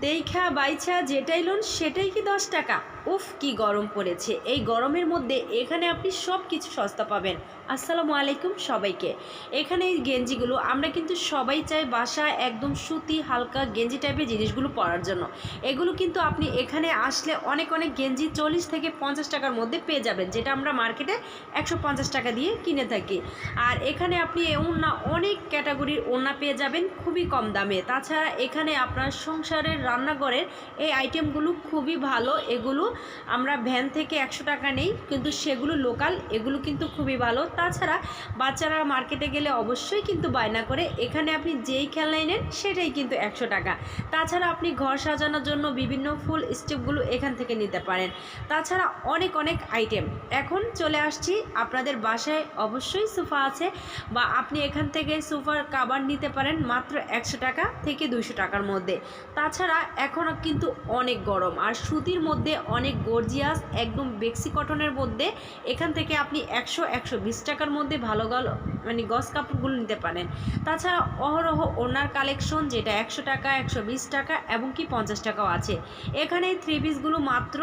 দেখা বাইছা যেটাই লোন সেটাই কি দশ টাকা? উফ, কি গরম পড়েছে। এই গরমের মধ্যে এখানে আপনি সব কিছু সস্তা পাবেন। আসসালামু আলাইকুম সবাইকে। এখানে এই গেঞ্জিগুলো, আমরা কিন্তু সবাই চাই বাসায় একদম সুতি, হালকা গেঞ্জি টাইপের জিনিসগুলো পরার জন্য। এগুলো কিন্তু আপনি এখানে আসলে অনেক অনেক গেঞ্জি চল্লিশ থেকে পঞ্চাশ টাকার মধ্যে পেয়ে যাবেন, যেটা আমরা মার্কেটে একশো পঞ্চাশ টাকা দিয়ে কিনে থাকি। আর এখানে আপনি ওড়না অনেক ক্যাটাগরির ওড়না পেয়ে যাবেন, খুবই কম দামে। তাছাড়া এখানে আপনার সংসারের রান্নাঘরের এই আইটেমগুলো খুবই ভালো। এগুলো আমরা ভ্যান থেকে একশো টাকা নেই, কিন্তু সেগুলো লোকাল, এগুলো কিন্তু খুবই ভালো। তাছাড়া বাচ্চারা মার্কেটে গেলে অবশ্যই কিন্তু বায়না করে, এখানে আপনি যেই খেলনাই নেন সেটাই কিন্তু একশো টাকা। তাছাড়া আপনি ঘর সাজানোর জন্য বিভিন্ন ফুল স্টেপগুলো এখান থেকে নিতে পারেন। তাছাড়া অনেক অনেক আইটেম। এখন চলে আসছি আপনাদের বাসায়, অবশ্যই সোফা আছে বা আপনি এখান থেকে সোফার কাবার নিতে পারেন মাত্র একশো টাকা থেকে দুশো টাকার মধ্যে। তাছাড়া এখনও কিন্তু অনেক গরম, আর সুতির মধ্যে অনেক গর্জিয়াস একদম বেক্সি কটনের মধ্যে। এখান থেকে আপনি একশো একশো বিশ টাকার মধ্যে ভালো ভালো মানে গস কাপড়গুলো নিতে পারেন। তাছাড়া অহরহ ওনার কালেকশন যেটা একশো টাকা, একশো বিশ টাকা এবং কি পঞ্চাশ টাকাও আছে। এখানে থ্রি পিসগুলো মাত্র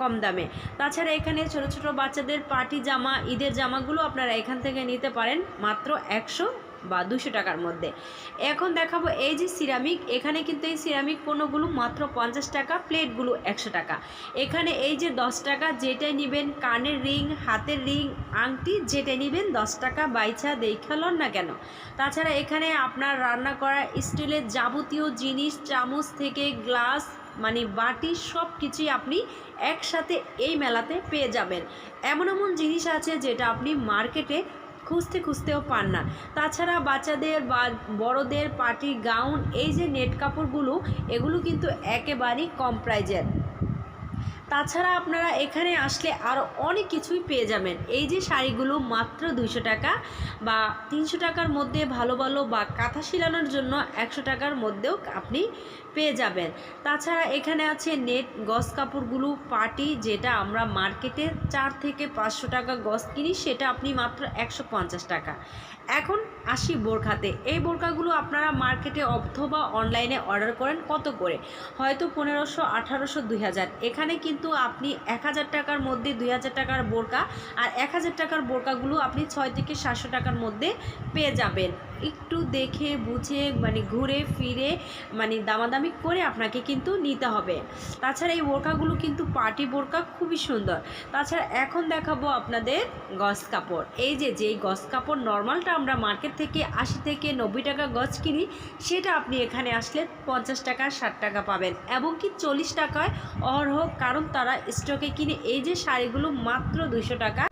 কম দামে। তাছাড়া এখানে ছোট ছোট বাচ্চাদের পার্টি জামা, ঈদের জামাগুলো আপনারা এখান থেকে নিতে পারেন মাত্র একশো বা দুশো টাকার মধ্যে। এখন দেখাবো এই যে সিরামিক, এখানে কিন্তু এই সিরামিক পণ্যগুলো মাত্র পঞ্চাশ টাকা, প্লেটগুলো একশো টাকা। এখানে এই যে দশ টাকা, যেটাই নেবেন কানের রিং, হাতের রিং, আংটি, যেটাই নেবেন দশ টাকা বাইছা দেখালন না কেন? তাছাড়া এখানে আপনার রান্না করা স্টিলের যাবতীয় জিনিস, চামচ থেকে গ্লাস মানে বাটি সব কিছুই আপনি একসাথে এই মেলাতে পেয়ে যাবেন। এমন এমন জিনিস আছে যেটা আপনি মার্কেটে খুঁজতে খুঁজতেও পান না। তাছাড়া বাচ্চাদের বা বড়োদের পার্টির গাউন, এই যে নেট কাপড়গুলো, এগুলো কিন্তু একেবারেই কম প্রাইজের। তাছাড়া আপনারা এখানে আসলে আরও অনেক কিছুই পেয়ে যাবেন। এই যে শাড়িগুলো মাত্র দুইশো টাকা বা তিনশো টাকার মধ্যে ভালো ভালো বা কাঁথা শিলানোর জন্য একশো টাকার মধ্যেও আপনি পেয়ে যাবেন। তাছাড়া এখানে আছে নেট গস কাপড়গুলো পার্টি যেটা আমরা মার্কেটে চার থেকে পাঁচশো টাকা গস কিনি, সেটা আপনি মাত্র একশো পঞ্চাশ টাকা। এখন আসি বোরখাতে। এই বোরখাগুলো আপনারা মার্কেটে অথবা অনলাইনে অর্ডার করেন কত করে? হয়তো পনেরোশো, আঠারোশো, দুই এখানে কিন্তু আপনি এক হাজার টাকার মধ্যে দুই হাজার টাকার বোরকা আর এক হাজার টাকার বোরকাগুলো আপনি ছয় থেকে সাতশো টাকার মধ্যে পেয়ে যাবেন। একটু দেখে বুঝে মানে ঘুরে ফিরে মানে দামাদামি করে আপনাকে কিন্তু নিতে হবে। তাছাড়া এই বোরকাগুলো কিন্তু পার্টি বোরকা খুবই সুন্দর। তাছাড়া এখন দেখাবো আপনাদের গস কাপড়। এই যে, যেই গস কাপড় নর্মালটা আমরা মার্কেট থেকে আশি থেকে নব্বই টাকা গজ কিনি, সেটা আপনি এখানে আসলে পঞ্চাশ টাকা, ষাট টাকা পাবেন। এবং কি চল্লিশ টাকায় অহরহ, কারণ তারা স্টকে কিনে, এই যে শাড়িগুলো মাত্র দুশো টাকা।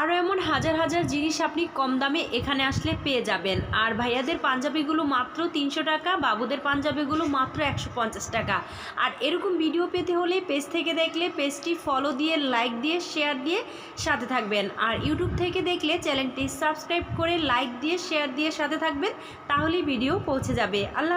আরও এমন হাজার হাজার জিনিস আপনি কম দামে এখানে আসলে পেয়ে যাবেন। আর ভাইয়াদের পাঞ্জাবিগুলো মাত্র তিনশো টাকা, বাবুদের পাঞ্জাবিগুলো মাত্র একশো পঞ্চাশ টাকা। আর এরকম ভিডিও পেতে হলে পেজ থেকে দেখলে পেজটি ফলো দিয়ে লাইক দিয়ে শেয়ার দিয়ে সাথে থাকবেন। আর ইউটিউব থেকে দেখলে চ্যানেলটি সাবস্ক্রাইব করে লাইক দিয়ে শেয়ার দিয়ে সাথে থাকবেন, তাহলেই ভিডিও পৌঁছে যাবে। আল্লাহ